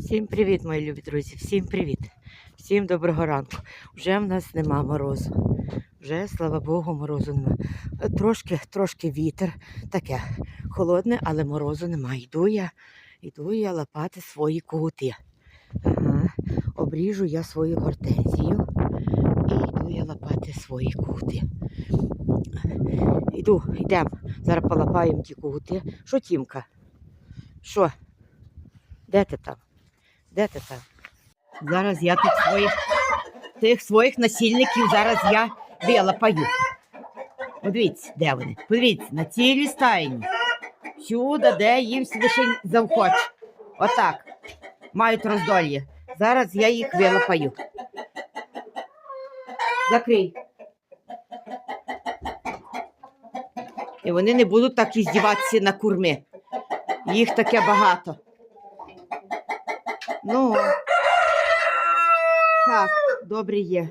Всім привіт, мої любі друзі, всім привіт. Всім доброго ранку. Вже в нас нема морозу. Вже, слава Богу, морозу нема. Е, Трошки, трошки вітер, таке холодне, але морозу нема. Йду я, йду я лапати свої кути. Ага. Обріжу я свою гортензію і йду я лапати свої кути. Йду, йдемо. Зараз полапаємо ті кути. Що, Тімка? Що? Де ти там? Де ти там? Зараз я тут своїх тих своїх насильників зараз я вилапаю. Подивіться, де вони? Подивіться, на цілій стайні. Всюди, де їм лише завхоче. Отак. Мають роздольє. Зараз я їх вилапаю. Закрий. І вони не будуть так і здіватися на курми. Їх таке багато. Ну, так, добре є.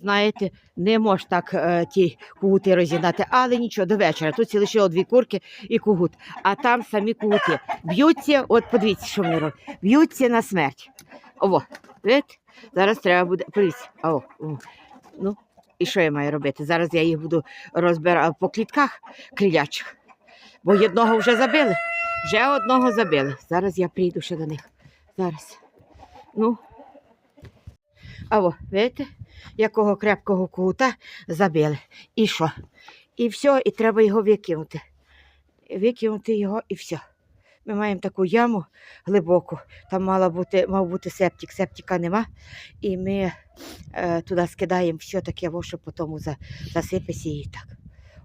Знаєте, не можеш так е, ті кугути розігнати, але нічого, до вечора. Тут ці лише дві курки і кугут. А там самі кугути. Б'ються, от подивіться, що вони роблять. Б'ються на смерть. Ово, видите? Зараз треба буде. Подивіться. О, о. Ну, і що я маю робити? Зараз я їх буду розбирати по клітках крилячих. Бо одного вже забили. Вже одного забили. Зараз я прийду ще до них. Зараз. Ну. А о, видите, якого крепкого кута забили. І що? І все, і треба його викинути. Викинути його і все. Ми маємо таку яму глибоку. Там мала бути, мав бути септик, септика нема. І ми е, туди скидаємо все таке, во, що потім за, і так.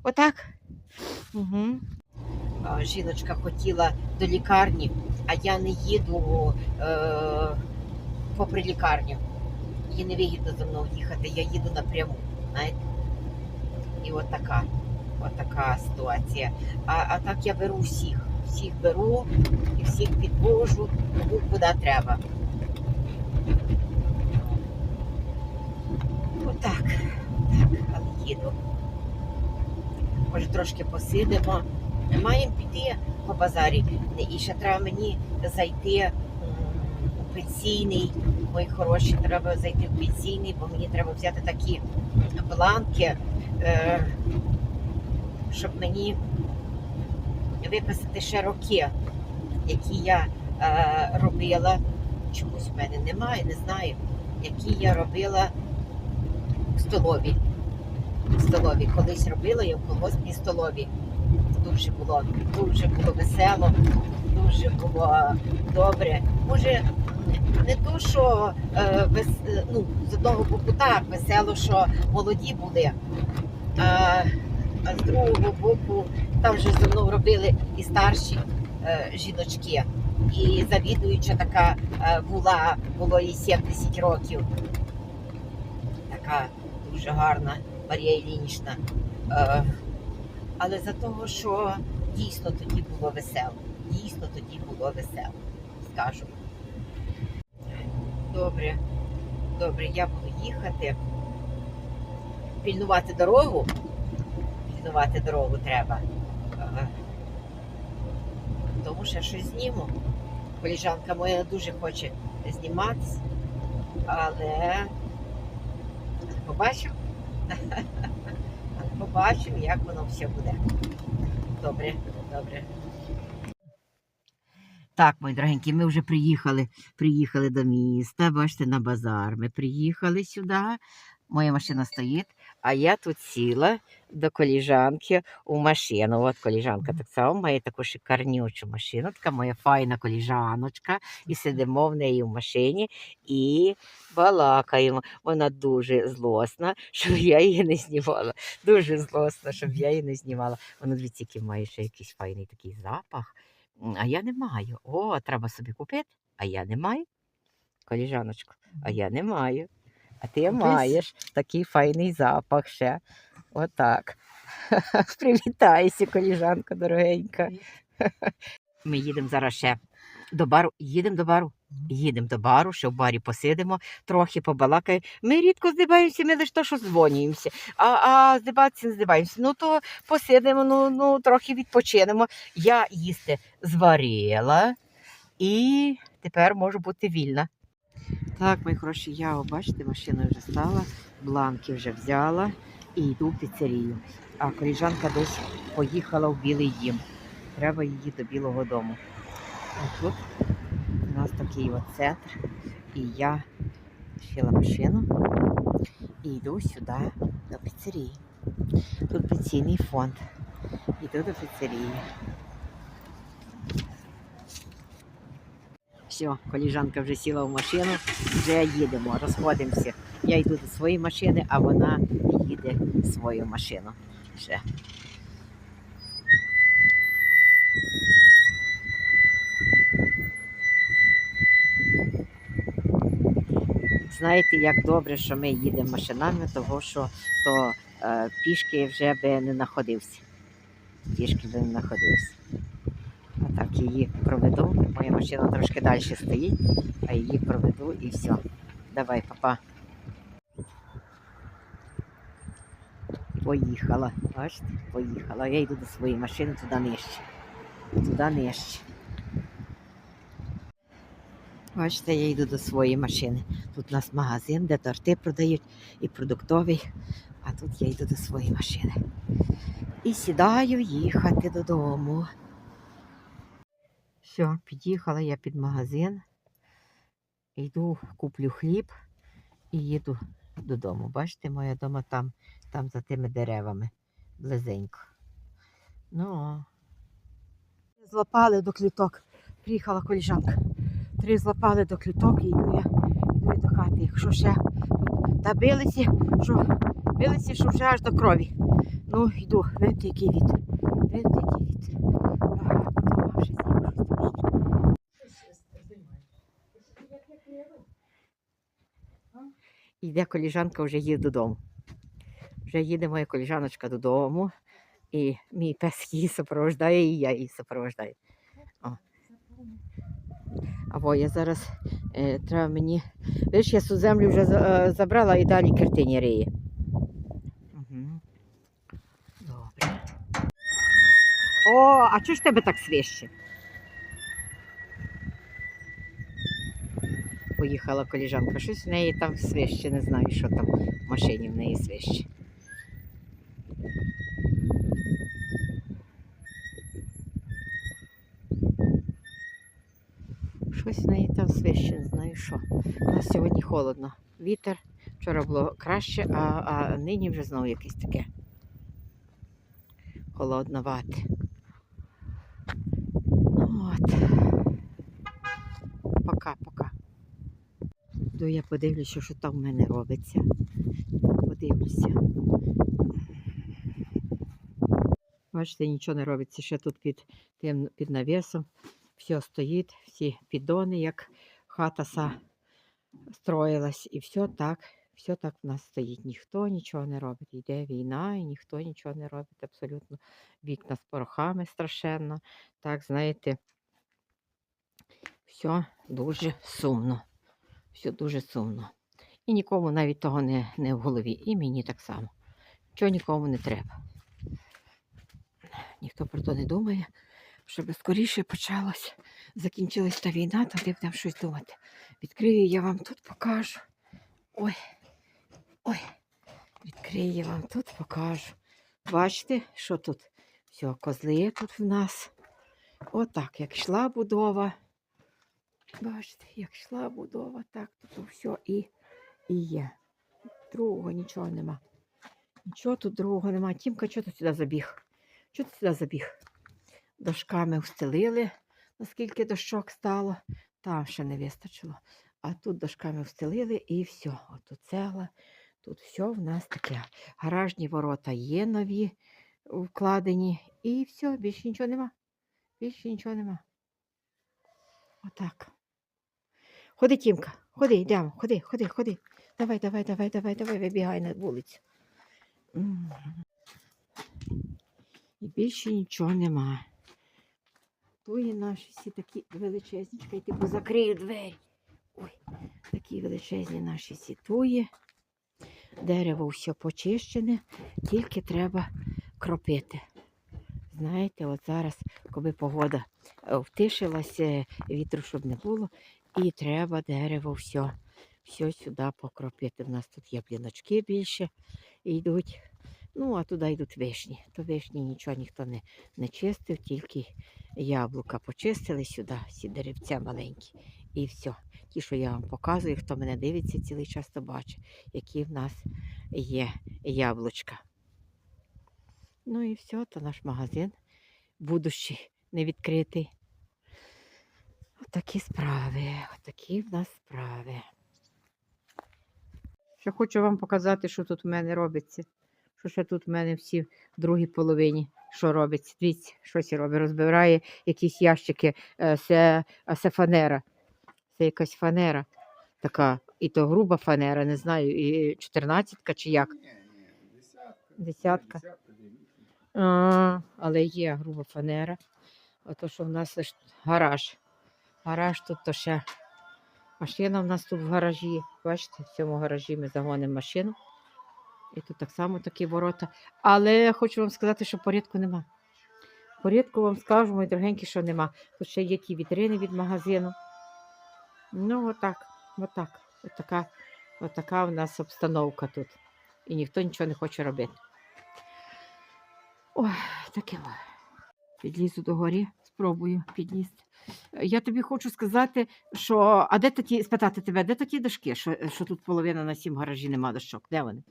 Отак. Угу. Жіночка хотіла до лікарні, а я не їду е, попри лікарню. Їй не вигідно за мною їхати, я їду напряму. Знаєте? І от така, от така ситуація. А, а так я беру всіх. Всіх беру і всіх підвожу куди треба. Отак. Так, але їду. Може трошки посидимо. Маємо піти по базарі. І ще треба мені зайти у пенсійний. Мої хороші, треба зайти в пенсійний, бо мені треба взяти такі бланки, е, щоб мені виписати ще роки, які я е, робила. Чомусь в мене немає, не знаю, які я робила в столові. В столові. Колись робила я в колгоспній столові. Дуже було, дуже було весело, дуже було добре. Може, не то, що е, вес, е, ну, з одного боку так, весело, що молоді були, а, а з другого боку там вже зі мною робили і старші е, жіночки. І завідуюча така е, була, було їй 70 років. Така дуже гарна Марія Ілінічна. Е, але за того, що дійсно тоді було весело. Дійсно тоді було весело, скажу. Добре, добре, я буду їхати. Пільнувати дорогу. Пільнувати дорогу треба. Тому що я щось зніму. Коліжанка моя дуже хоче зніматися, але побачимо. Побачимо, як воно все буде. Добре, добре. Так, мої дорогенькі, ми вже приїхали, приїхали до міста, бачите, на базар. Ми приїхали сюди. Моя машина стоїть, а я тут сіла до коліжанки у машину. От коліжанка так само має таку шикарнючу машину, така моя файна коліжаночка. І сидимо в неї в машині і балакаємо. Вона дуже злосна, щоб я її не знімала. Дуже злосна, щоб я її не знімала. Вона дивіться, який має ще якийсь файний такий запах. А я не маю. О, треба собі купити, а я не маю. Коліжаночку, а я не маю. А ти Купись. маєш такий файний запах ще. Отак. Привітайся, коліжанка дорогенька. Ми їдемо зараз ще до бару. Їдемо до бару. Їдемо до бару, ще в барі посидимо, трохи побалакаємо. Ми рідко здиваємося, ми лише то, що дзвонюємося. А, а здиватися не здиваємося. Ну то посидимо, ну, ну трохи відпочинемо. Я їсти зварила і тепер можу бути вільна. Так, мої хороші, я, бачите, машина вже стала, бланки вже взяла і йду в піцерію. А коліжанка десь поїхала в Білий дім. Треба її до Білого дому. А тут у нас такий от центр. І я сіла машину і йду сюди до піцерії. Тут пенсійний фонд. Йду до піцерії. Все, коліжанка вже сіла в машину, вже їдемо, розходимося. Я йду до своєї машини, а вона їде в свою машину. Ще. Знаєте, як добре, що ми їдемо машинами, того що то е, пішки вже би не знаходився. Пішки би не знаходився. Так її проведу. Моя машина трошки далі стоїть, а її проведу і все. Давай, папа. Поїхала. Бачите, поїхала. Я йду до своєї машини туди нижче. Туди нижче. Бачите, я йду до своєї машини. Тут у нас магазин, де торти продають і продуктовий. А тут я йду до своєї машини. І сідаю їхати додому. Все, під'їхала я під магазин. Йду, куплю хліб і їду додому. Бачите, моя дома там, там за тими деревами, близенько. Ну, злопали до кліток. Приїхала коліжанка. Три злопали до кліток і йду я, йду до хати. Якщо ще та билися, що билися, що вже аж до крові. Ну, йду, видите, який вітер. Видите, який вітер. А, потім вже зніму щось трошки. Йде коліжанка, вже їде додому. Вже їде моя коліжаночка додому, і мій пес її супровождає, і я її супровождаю. О. Або я зараз е, треба мені. Видиш, я цю землю вже е, забрала і далі картині риє. Добре. О, а чого ж тебе так свище? Поїхала коліжанка. Щось в неї там свище, не знаю, що там в машині в неї свище. Щось в неї там свище, не знаю що. У нас сьогодні холодно. Вітер. Вчора було краще, а, а нині вже знову якесь таке. Холодновате. Ну от. Пока, пока. Йду я подивлюся, що там в мене робиться. Подивлюся. Бачите, нічого не робиться. Ще тут під тим під навісом. Все стоїть, всі піддони, як хата са строїлась, і все так, все так в нас стоїть. Ніхто нічого не робить. Йде війна, і ніхто нічого не робить абсолютно. Вікна з порохами страшенно. Так, знаєте, все дуже сумно. Все дуже сумно. І нікому навіть того не, не в голові. І мені так само. Чого нікому не треба. Ніхто про то не думає, щоб скоріше почалось, закінчилась та війна, тоді будемо щось думати. Відкрию, я вам тут покажу. Ой, ой, відкрию я вам тут покажу. Бачите, що тут? Все, козли тут в нас. Отак, як йшла будова. Бачите, як йшла будова, так тут все і, і є. Другого нічого нема. Нічого тут другого нема. Тімка, чого ти сюди забіг? Чого ти сюди забіг? Дошками встелили, наскільки дощок стало. Там ще не вистачило. А тут дошками встелили і все. Отут цегла. Тут все в нас таке. Гаражні ворота є нові вкладені. І все, більше нічого нема. Більше нічого нема. Отак. Ходи, Тімка, ходи, йдемо, ходи, ходи, ходи. Давай, давай, давай, давай, давай, вибігай на вулицю. І більше нічого нема. Туї наші всі такі величезні. Чекайте, бо закрию двері. Ой, такі величезні наші всі туї. Дерево все почищене, тільки треба кропити. знаєте, от зараз, коли погода е, втишилася, вітру щоб не було, і треба дерево все, все сюди покропити. У нас тут є більше йдуть. Ну, а туди йдуть вишні. То вишні нічого ніхто не, не чистив, тільки яблука почистили сюди, ці деревця маленькі. І все. Ті, що я вам показую, хто мене дивиться цілий час, то бачить, які в нас є яблучка. Ну і все, то наш магазин будущий не відкритий. Отакі справи, отакі в нас справи. Ще хочу вам показати, що тут в мене робиться. Що ще тут в мене всі в другій половині, що робиться. Дивіться, що це робить. Розбирає якісь ящики. Е, Це, а це фанера. Це якась фанера така. І то груба фанера, не знаю, і 14 чи як. Ні, ні, десятка. А, але є груба фанера. Ото що в нас гараж. Гараж тут то ще. Машина в нас тут в гаражі. Бачите, в цьому гаражі ми загонимо машину. І тут так само такі ворота. Але хочу вам сказати, що порядку нема. Порядку вам скажу, мої дорогенькі, що нема. Тут ще є ті вітрини від магазину. Ну, отак, отак. Отака, отака в нас обстановка тут. І ніхто нічого не хоче робити. Ой, таке. Підлізу до горі, спробую підлізти. Я тобі хочу сказати, що. А де такі, спитати тебе, де такі дошки, що, що тут половина на сім гаражі нема дошок? Де вони?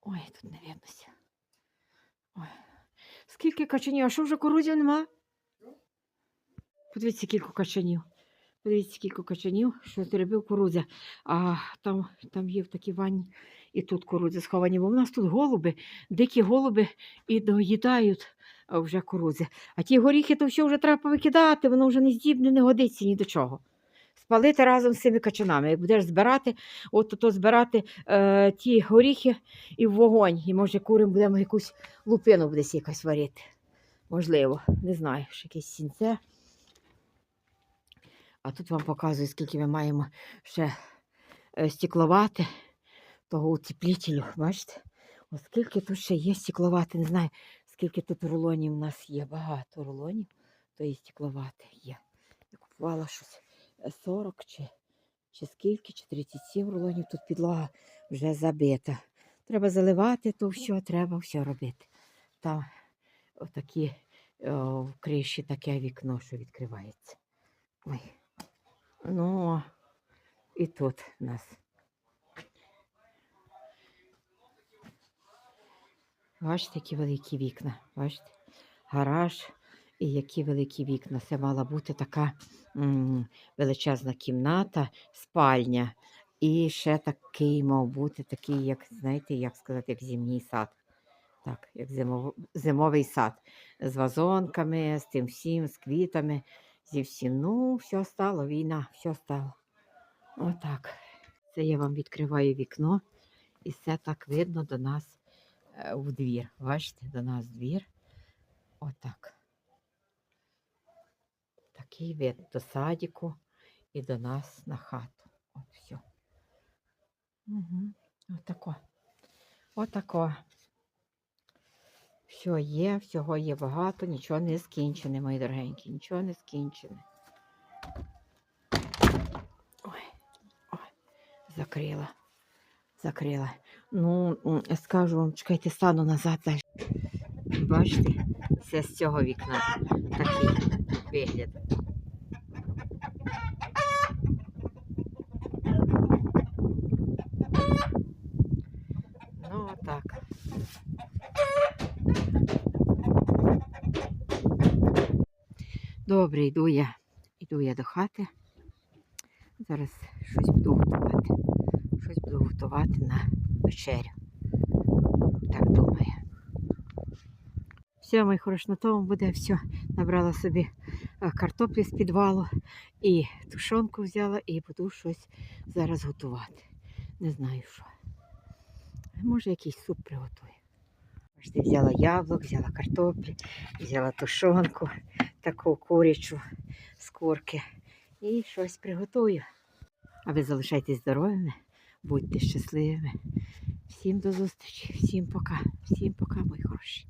Ой, тут не виднося. Ой. Скільки качанів? А що вже корузів нема? Подивіться, кілька качанів. Подивіться, скільки качанів, що зробив кукурудзя. А там, там є в такій ванні і тут кукурудзя сховані. Бо в нас тут голуби, дикі голуби і доїдають вже кукурудзи. А ті горіхи то все вже треба повикидати, воно вже не здібне, не годиться ні до чого. Спалити разом з цими качанами. Як будеш збирати, от то збирати е, ті горіхи і в вогонь. І може курим будемо якусь лупину десь якась варити. Можливо, не знаю, що якесь сінце. А тут вам показую, скільки ми маємо ще е, стекловати того утеплітелю. Бачите? Ось скільки тут ще є стекловати. Не знаю, скільки тут рулонів у нас є. Багато рулонів, то і стекловати є. Я купувала щось е, 40 чи, чи скільки, чи 37 рулонів. Тут підлога вже забита. Треба заливати то все, треба все робити. Там отакі о, в криші таке вікно, що відкривається. Ой. Ну, і тут у нас. Бачите, які великі вікна. Бачите? Гараж і які великі вікна. Це мала бути така м, величезна кімната, спальня. І ще такий мав бути, такий, як, знаєте, як сказати, як зимній сад. Так, як зимов... зимовий сад. З вазонками, з тим всім, з квітами зі всім. Ну, все стало, війна, все стало. Отак. Це я вам відкриваю вікно, і все так видно до нас е, в двір. Бачите, до нас двір. Отак. Такий вид до садіку і до нас на хату. От все. Угу. Отако. Отако. Все є, всього є багато, нічого не скінчене, мої дорогенькі, нічого не скінчене. Ой, ой, закрила, закрила. Ну, скажу вам, чекайте, стану назад. Бачите, це з цього вікна такий вигляд. Ну, отак. Добре, йду я. Йду я до хати. Зараз щось буду готувати. Буду готувати на вечерю. Так думаю. Все, мої хороші, на тому буде все. Набрала собі е, картоплі з підвалу і тушонку взяла і буду щось зараз готувати. Не знаю що. Може якийсь суп приготую. Взяла яблук, взяла картоплі, взяла тушонку, таку курячу з курки. І щось приготую. А ви залишайтесь здоровими, будьте щасливими. Всім до зустрічі, всім пока, всім пока, мої хороші.